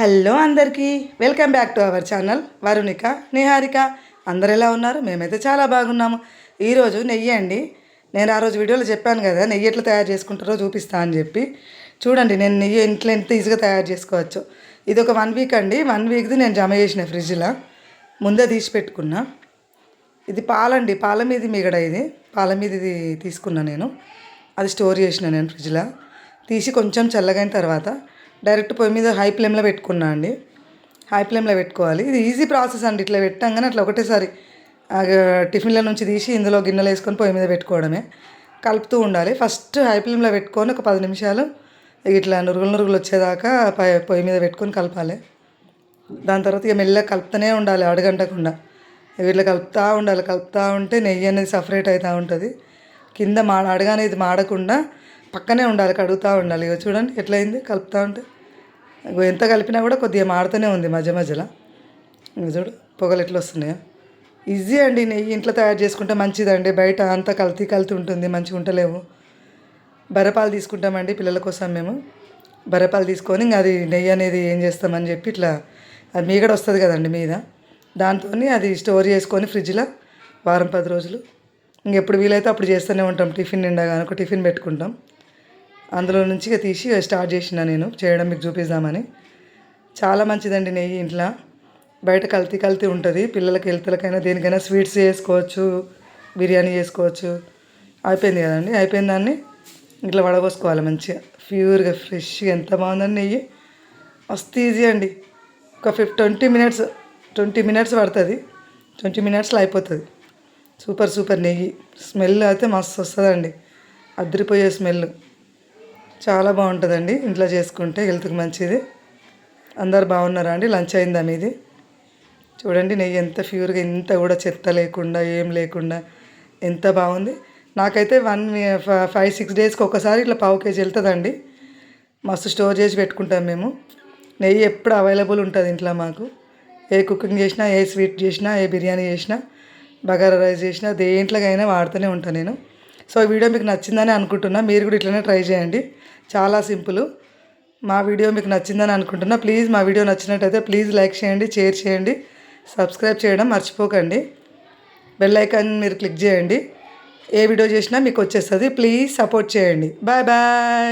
Hello అందరికీ welcome back to our channel Varunika Niharika. అందరు ఎలా ఉన్నారు? మేమైతే చాలా బాగున్నాము. ఈరోజు నెయ్యి అండి. నేను ఆ రోజు వీడియోలో చెప్పాను కదా నెయ్యి ఎట్లా తయారు చేసుకుంటారో చూపిస్తా అని చెప్పి. చూడండి నేను నెయ్యి ఇంట్లో ఎంత ఈజీగా తయారు చేసుకోవచ్చు. ఇది ఒక వన్ వీక్ అండి. వన్ వీక్ది నేను జమ చేసిన ఫ్రిడ్జ్లో ముందే తీసి పెట్టుకున్నా. ఇది పాలండి. పాల మీది మిగడ ఇది. పాల మీద ఇది తీసుకున్నా నేను. అది స్టోర్ చేసిన నేను ఫ్రిడ్జ్లో తీసి కొంచెం చల్లగైన తర్వాత డైరెక్ట్ పొయ్యి మీద హై ఫ్లేమ్లో పెట్టుకున్నా అండి. హై ఫ్లేమ్లో పెట్టుకోవాలి. ఇది ఈజీ ప్రాసెస్ అండి. ఇట్లా పెట్టంగానే అట్లా ఒకటేసారి టిఫిన్ల నుంచి తీసి ఇందులో గిన్నెలు వేసుకొని పొయ్యి మీద పెట్టుకోవడమే. కలుపుతూ ఉండాలి. ఫస్ట్ హై ఫ్లేమ్లో పెట్టుకొని ఒక పది నిమిషాలు ఇట్లా నురుగులు నురుగులు వచ్చేదాకా పొయ్యి మీద పెట్టుకొని కలపాలి. దాని తర్వాత ఇక మెల్లగా కలుపుతూనే ఉండాలి. అడగంటకుండా ఇట్లా కలుపుతూ ఉండాలి. కలుపుతూ ఉంటే నెయ్యి అనేది సపరేట్ అవుతూ ఉంటుంది. కింద మా అడగానే ఇది మాడకుండా పక్కనే ఉండాలి కడుగుతూ ఉండాలి. ఇక చూడండి ఎట్లయింది కలుపుతూ ఉంటే. ఎంత కలిపినా కూడా కొద్దిగా మారుతూనే ఉంది మధ్య మధ్యలో. ఇక చూడు పొగలు ఎట్లా వస్తున్నాయో ఈజీ అండి నెయ్యి ఇంట్లో తయారు చేసుకుంటే మంచిదండి. బయట అంతా కల్తీ కల్తీ ఉంటుంది మంచిగా ఉంటలేవు బర్రెపాలు తీసుకుంటామండి పిల్లల కోసం మేము. బర్రెపాలు తీసుకొని ఇంకా అది నెయ్యి అనేది ఏం చేస్తామని చెప్పి ఇట్లా అది మీగడ వస్తుంది కదండి మీద. దాంతో అది స్టోర్ చేసుకొని ఫ్రిడ్జ్లో వారం పది రోజులు. ఇంకెప్పుడు వీలైతే అప్పుడు చేస్తూనే ఉంటాం టిఫిన్ నిండగానే ఒక టిఫిన్ పెట్టుకుంటాం. అందులో నుంచి తీసి స్టార్ట్ చేసిన నేను. చేయడం మీకు చూపిద్దామని. చాలా మంచిదండి నెయ్యి ఇంట్లో. బయట కల్తీ కల్తీ ఉంటుంది. పిల్లలకి హెల్త్లకైనా దేనికైనా స్వీట్స్ చేసుకోవచ్చు బిర్యానీ చేసుకోవచ్చు. అయిపోయింది కదండి. అయిపోయిన దాన్ని ఇట్లా వడగోసుకోవాలి మంచిగా. ప్యూర్గా ఫ్రెష్గా. ఎంత బాగుందండి నెయ్యి. మస్తు ఈజీ అండి. ఒక ఫిఫ్ ట్వంటీ మినిట్స్ ట్వంటీ మినిట్స్ పడుతుంది. ట్వంటీ మినిట్స్లో అయిపోతుంది. సూపర్ సూపర్ నెయ్యి. స్మెల్ అయితే మస్తు వస్తుందండి. అద్దరిపోయే స్మెల్. చాలా బాగుంటుందండి. ఇంట్లో చేసుకుంటే హెల్త్కి మంచిది. అందరు బాగున్నారా అండి? లంచ్ అయిందా మీది? చూడండి నెయ్యి ఎంత ప్యూర్గా ఎంత కూడా చెత్త లేకుండా ఏం లేకుండా ఎంత బాగుంది. నాకైతే వన్ ఫైవ్ సిక్స్ డేస్కి ఒకసారి ఇట్లా పావు కేజీ వెళ్తుందండి. మస్తు స్టోర్ చేసి పెట్టుకుంటాం మేము. నెయ్యి ఎప్పుడు అవైలబుల్ ఉంటుంది ఇంట్లో మాకు. ఏ కుకింగ్ చేసినా ఏ స్వీట్ చేసినా ఏ బిర్యానీ చేసినా బగారా రైస్ చేసినా దేంట్లోకైనా వాడుతూనే ఉంటాను నేను. సో ఈ వీడియో మీకు నచ్చిందని అనుకుంటున్నా. మీరు కూడా ఇట్లనే ట్రై చేయండి. చాలా సింపుల్. మా వీడియో మీకు నచ్చిందని అనుకుంటున్నా. ప్లీజ్ మా వీడియో నచ్చినట్టయితే ప్లీజ్ లైక్ చేయండి షేర్ చేయండి సబ్స్క్రైబ్ చేయడం మర్చిపోకండి. బెల్ ఐకాన్ మీరు క్లిక్ చేయండి. ఏ వీడియో చేసినా మీకు వచ్చేస్తుంది. ప్లీజ్ సపోర్ట్ చేయండి. Bye bye.